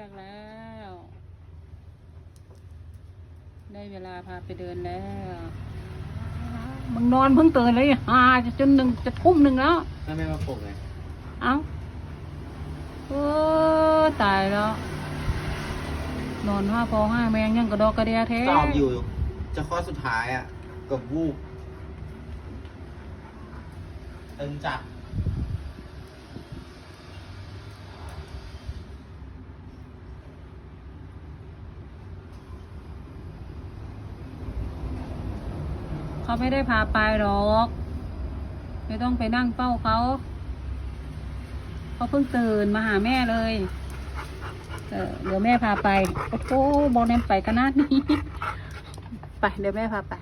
พาไปเดินแล้วมาเรียกแล้ว ได้เวลาพาไปเดินแล้วมึงนอนเพิ่งตื่นเลยฮาจะจนหนึ่งจะทุ่มหนึ่งแล้วถ้าไม่มาปลุกไงเอ้าเออตายแล้ว นอนห้าพอห้าแมงยังกระดอกกระเดียแท้สอบอยู่ จะข้อสุดท้ายอะ กับวูบตึงจัด เขาไม่ได้พาไปหรอก ไม่ต้องไปนั่งเฝ้าเขา เขาเพิ่งตื่นมาหาแม่เลยเดี๋ยวแม่พาไป โอ้โหบอลแนมไปขนาดนี้ ไป เดี๋ยวแม่พาไป